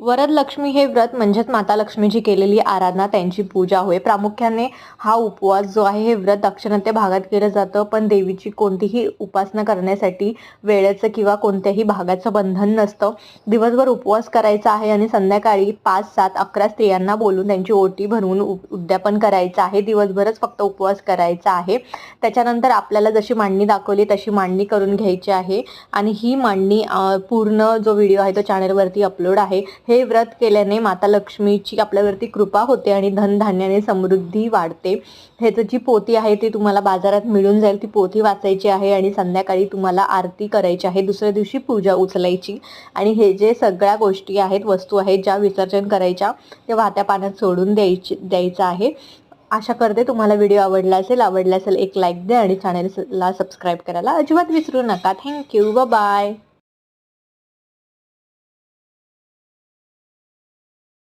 वरदलक्ष्मी हे व्रत म्हणजेच माता लक्ष्मीची केलेली आराधना त्यांची पूजा होय. प्रामुख्याने हा उपवास जो आहे हे व्रत दाक्षिणात्य भागात केलं जातं पण देवीची कोणतीही उपासना करण्यासाठी वेळेचं किंवा कोणत्याही भागाचं बंधन नसतं. दिवसभर उपवास करायचा आहे आणि संध्याकाळी पाच सात अकरा स्त्रियांना बोलून त्यांची ओटी भरवून उ- उद्यापन करायचं आहे. दिवसभरच फक्त उपवास करायचा आहे. त्याच्यानंतर आपल्याला जशी मांडणी दाखवली तशी मांडणी करून घ्यायची आहे. आणि ही मांडणी पूर्ण जो व्हिडिओ आहे तो चॅनलवरती अपलोड आहे. हे व्रत केल्याने माता लक्ष्मीची आपल्यावरती कृपा होते आणि धनधान्याने समृद्धी वाढते. ह्याचं जी पोथी आहे ती तुम्हाला बाजारात मिळून जाईल. ती पोथी वाचायची आहे आणि संध्याकाळी तुम्हाला आरती करायची आहे. दुसऱ्या दिवशी पूजा उचलायची. आणि हे जे सगळ्या गोष्टी आहेत वस्तू आहेत ज्या विसर्जन करायच्या त्या वाहत्या पाण्यात सोडून द्यायची द्यायचं आहे. आशा करते तुम्हाला व्हिडिओ आवडला असेल. आवडला असेल एक लाईक द्या आणि चॅनेलला सबस्क्राईब करायला अजिबात विसरू नका. Thank you bye